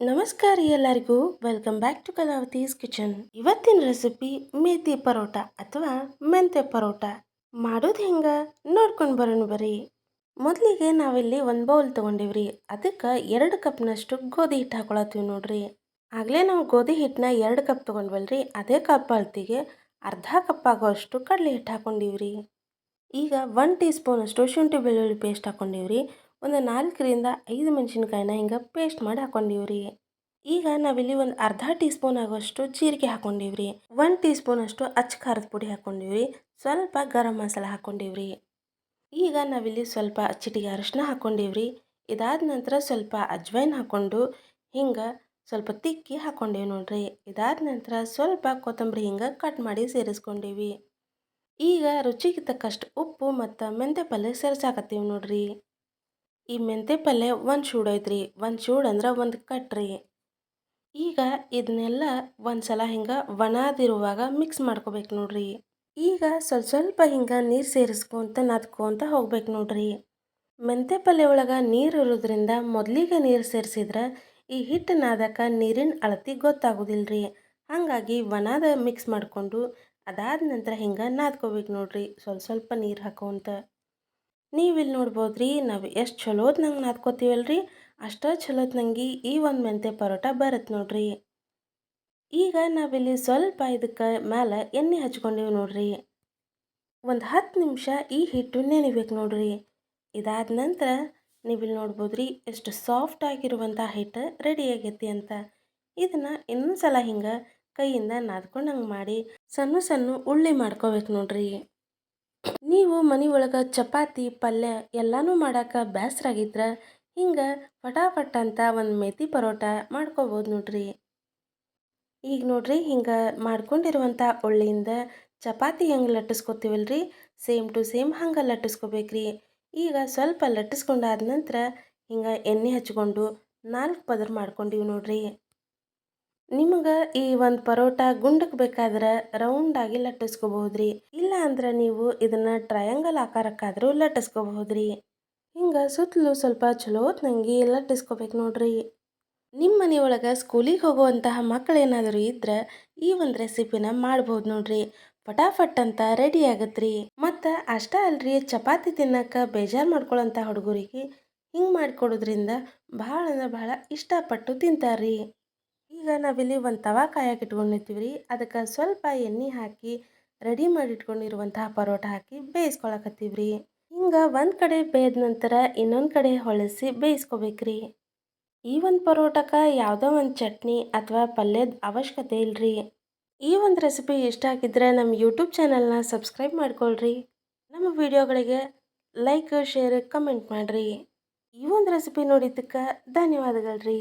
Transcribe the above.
ನಮಸ್ಕಾರ ಎಲ್ಲರಿಗೂ. Welcome back to Kalavati's kitchen ಇವತ್ತಿನ ರೆಸಿಪಿ ಮೇಥಿ ಪರೋಟ ಅಥವಾ ಮೆಂತೆ ಪರೋಟ. ಮಾಡೋದು ಹೆಂಗ? ನೋಡ್ಕೊಂಡು ಬರೋಣ ಬರ್ರಿ. ಮೊದಲಿಗೆ ನಾವಿಲ್ಲಿ ಒಂದು ಬೌಲ್ ತೊಗೊಂಡಿವ್ರಿ. ಅದಕ್ಕೆ ಎರಡು ಕಪ್ನಷ್ಟು ಗೋಧಿ ಹಿಟ್ಟು ಹಾಕೊಳತ್ತೀವಿ ನೋಡ್ರಿ. ಆಗಲೇ ನಾವು ಗೋಧಿ ಹಿಟ್ಟನ್ನ ಎರಡು ಕಪ್ ತೊಗೊಂಡ್ವಲ್ರಿ. ಅದೇ ಕಪ್ ಅಳ್ತಿಗೆ ಅರ್ಧ ಕಪ್ ಆಗೋಷ್ಟು ಕಡಲೆ ಹಿಟ್ಟು ಹಾಕೊಂಡಿವ್ರಿ. ಈಗ ಒನ್ ಟೀ ಸ್ಪೂನಷ್ಟು ಶುಂಠಿ ಬೆಳ್ಳುಳ್ಳಿ ಪೇಸ್ಟ್ ಹಾಕೊಂಡಿವ್ರಿ. ಒಂದು ನಾಲ್ಕರಿಂದ ಐದು ಮೆಣಸಿನ್ಕಾಯಿನ ಹಿಂಗೆ ಪೇಸ್ಟ್ ಮಾಡಿ ಹಾಕೊಂಡಿವ್ರಿ. ಈಗ ನಾವಿಲ್ಲಿ ಒಂದು ಅರ್ಧ ಟೀ ಸ್ಪೂನ್ ಆಗುವಷ್ಟು ಜೀರಿಗೆ ಹಾಕೊಂಡಿವ್ರಿ. ಒನ್ ಟೀ ಸ್ಪೂನ್ ಅಷ್ಟು ಅಚ್ಚ ಖಾರದ ಪುಡಿ ಹಾಕೊಂಡಿವ್ರಿ. ಸ್ವಲ್ಪ ಗರಂ ಮಸಾಲ ಹಾಕೊಂಡಿವ್ರಿ. ಈಗ ನಾವಿಲ್ಲಿ ಸ್ವಲ್ಪ ಚಿಟಿಗೆ ಅರಿಶಿನ ಹಾಕೊಂಡಿವ್ರಿ. ಇದಾದ ನಂತರ ಸ್ವಲ್ಪ ಅಜ್ವೈನ್ ಹಾಕೊಂಡು ಹಿಂಗೆ ಸ್ವಲ್ಪ ತಿಕ್ಕಿ ಹಾಕ್ಕೊಂಡೇವಿ ನೋಡ್ರಿ. ಇದಾದ ನಂತರ ಸ್ವಲ್ಪ ಕೊತ್ತಂಬರಿ ಹಿಂಗೆ ಕಟ್ ಮಾಡಿ ಸೇರಿಸ್ಕೊಂಡೀವಿ. ಈಗ ರುಚಿಗೆ ತಕ್ಕಷ್ಟು ಉಪ್ಪು ಮತ್ತು ಮೆಂತೆ ಪಲ್ಯ ಸೇರಿಸಾಕತ್ತೀವಿ ನೋಡ್ರಿ. ಈ ಮೆಂತೆ ಪಲ್ಯ ಒಂದು ಚೂಡು ಐತ್ರಿ, ಒಂದು ಚೂಡು ಅಂದ್ರೆ ಒಂದು ಕಟ್ರಿ ಈಗ ಇದನ್ನೆಲ್ಲ ಒಂದು ಸಲ ಹಿಂಗೆ ಒಣದಿರುವಾಗ ಮಿಕ್ಸ್ ಮಾಡ್ಕೋಬೇಕು ನೋಡ್ರಿ. ಈಗ ಸ್ವಲ್ಪ ಸ್ವಲ್ಪ ಹಿಂಗೆ ನೀರು ಸೇರಿಸ್ಕೊಂತ ನದ್ಕೊಂತ ಹೋಗ್ಬೇಕು ನೋಡ್ರಿ. ಮೆಂತೆ ಪಲ್ಯ ಒಳಗೆ ನೀರು ಇರೋದ್ರಿಂದ ಮೊದಲಿಗೆ ನೀರು ಸೇರಿಸಿದ್ರೆ ಈ ಹಿಟ್ಟು ನಾದಕ್ಕೆ ನೀರಿನ ಅಳತಿ ಗೊತ್ತಾಗೋದಿಲ್ರಿ. ಹಾಗಾಗಿ ಒಣದ ಮಿಕ್ಸ್ ಮಾಡಿಕೊಂಡು ಅದಾದ ನಂತರ ಹಿಂಗೆ ನಾದ್ಕೋಬೇಕು ನೋಡ್ರಿ ಸ್ವಲ್ಪ ಸ್ವಲ್ಪ ನೀರು ಹಾಕೋಂತ. ನೀವಿಲ್ಲಿ ನೋಡ್ಬೋದ್ರಿ, ನಾವು ಎಷ್ಟು ಚಲೋತ್ ನಂಗೆ ನಾದ್ಕೋತೀವಲ್ರಿ? ಅಷ್ಟೇ ಚಲೋತ್ನಂಗೆ ಈ ಒಂದು ಮೆಂತೆ ಪರೋಟ ಬರುತ್ತೆ ನೋಡ್ರಿ. ಈಗ ನಾವಿಲ್ಲಿ ಸ್ವಲ್ಪ ಇದಕ್ಕೆ ಮೇಲೆ ಎಣ್ಣೆ ಹಚ್ಕೊಂಡಿವಿ ನೋಡ್ರಿ. ಒಂದು ಹತ್ತು ನಿಮಿಷ ಈ ಹಿಟ್ಟು ನೆನಿಬೇಕು ನೋಡ್ರಿ. ಇದಾದ ನಂತರ ನೀವಿಲ್ಲಿ ನೋಡ್ಬೋದ್ರಿ, ಎಷ್ಟು ಸಾಫ್ಟ್ ಆಗಿರುವಂಥ ಹಿಟ್ಟು ರೆಡಿ ಆಗೈತಿ ಅಂತ. ಇದನ್ನು ಇನ್ನೊಂದು ಸಲ ಹಿಂಗೆ ಕೈಯಿಂದ ನಾದ್ಕೊಂಡಂಗೆ ಮಾಡಿ ಸಣ್ಣ ಸಣ್ಣ ಉಳ್ಳಿ ಮಾಡ್ಕೋಬೇಕು ನೋಡ್ರಿ. ನೀವು ಮನೆ ಒಳಗೆ ಚಪಾತಿ, ಪಲ್ಯ ಎಲ್ಲಾನು ಮಾಡಕ್ಕೆ ಬ್ಯಾಸರಾಗಿದ್ರ ಹಿಂಗೆ ಫಟಾಫಟ್ ಅಂತ ಒಂದು ಮೆತಿ ಪರೋಟ ಮಾಡ್ಕೋಬೋದು ನೋಡ್ರಿ. ಈಗ ನೋಡ್ರಿ ಹಿಂಗೆ ಮಾಡ್ಕೊಂಡಿರುವಂಥ ಒಳ್ಳೆಯಿಂದ ಚಪಾತಿ ಹೆಂಗೆ ಲಟ್ಟಿಸ್ಕೊತೀವಲ್ರಿ? ಸೇಮ್ ಟು ಸೇಮ್ ಹಂಗೆ ಲಟ್ಟಿಸ್ಕೋಬೇಕ್ರಿ. ಈಗ ಸ್ವಲ್ಪ ಲಟ್ಟಿಸ್ಕೊಂಡಾದ ನಂತರ ಹಿಂಗೆ ಎಣ್ಣೆ ಹಚ್ಕೊಂಡು ನಾಲ್ಕು ಪದರ್ ಮಾಡ್ಕೊಂಡಿವಿ ನೋಡ್ರಿ. ನಿಮಗೆ ಈ ಒಂದು ಪರೋಟ ಗುಂಡಕ್ಕೆ ಬೇಕಾದ್ರೆ ರೌಂಡಾಗಿ ಲಟ್ಟಿಸ್ಕೋಬಹುದ್ರಿ. ಇಲ್ಲ ಅಂದ್ರೆ ನೀವು ಇದನ್ನು ಟ್ರಯಾಂಗಲ್ ಆಕಾರಕ್ಕಾದರೂ ಲಟ್ಟಿಸ್ಕೋಬಹುದ್ರಿ. ಹಿಂಗೆ ಸುತ್ತಲೂ ಸ್ವಲ್ಪ ಚಲೋ ನಂಗೆ ಲಟ್ಟಿಸ್ಕೋಬೇಕು ನೋಡ್ರಿ. ನಿಮ್ಮ ಮನೆಯೊಳಗೆ ಸ್ಕೂಲಿಗೆ ಹೋಗುವಂತಹ ಮಕ್ಕಳೇನಾದರೂ ಇದ್ರೆ ಈ ಒಂದು ರೆಸಿಪಿನ ಮಾಡ್ಬೋದು ನೋಡ್ರಿ. ಫಟಾಫಟ್ ಅಂತ ರೆಡಿ ಆಗತ್ರಿ. ಮತ್ತು ಅಷ್ಟೇ ಅಲ್ರಿ ಚಪಾತಿ ತಿನ್ನಕ್ಕೆ ಬೇಜಾರು ಮಾಡ್ಕೊಳ್ಳೋಂಥ ಹುಡುಗರಿಗೆ ಹಿಂಗೆ ಮಾಡಿಕೊಡೋದ್ರಿಂದ ಭಾಳ ಅಂದ್ರೆ ಭಾಳ ಇಷ್ಟಪಟ್ಟು ತಿಂತಾರ್ರಿ. ಈಗ ನಾವಿಲ್ಲಿ ಒಂದು ತವಾ ಕಾಯಕ್ಕೆ ಇಟ್ಕೊಂಡಿರ್ತೀವಿ ರೀ ಅದಕ್ಕೆ ಸ್ವಲ್ಪ ಎಣ್ಣೆ ಹಾಕಿ, ರೆಡಿ ಮಾಡಿ ಇಟ್ಕೊಂಡಿರುವಂತಹ ಪರೋಟ ಹಾಕಿ ಬೇಯಿಸ್ಕೊಳಕತ್ತೀವಿ ರೀ ಹಿಂಗೆ ಒಂದು ಕಡೆ ಬೇಯ್ದ ನಂತರ ಇನ್ನೊಂದು ಕಡೆ ಹೊಳಸಿ ಬೇಯಿಸ್ಕೋಬೇಕ್ರಿ. ಈ ಒಂದು ಪರೋಟಕ್ಕೆ ಯಾವುದೋ ಒಂದು ಚಟ್ನಿ ಅಥವಾ ಪಲ್ಯದ ಅವಶ್ಯಕತೆ ಇಲ್ಲರಿ ಈ ಒಂದು ರೆಸಿಪಿ ಇಷ್ಟ ಆಗಿದ್ದರೆ ನಮ್ಮ ಯೂಟ್ಯೂಬ್ ಚಾನಲ್ನ ಸಬ್ಸ್ಕ್ರೈಬ್ ಮಾಡ್ಕೊಳ್ರಿ. ನಮ್ಮ ವಿಡಿಯೋಗಳಿಗೆ ಲೈಕ್, ಶೇರ್, ಕಮೆಂಟ್ ಮಾಡಿರಿ. ಈ ಒಂದು ರೆಸಿಪಿ ನೋಡಿದ್ದಕ್ಕೆ ಧನ್ಯವಾದಗಳು ರೀ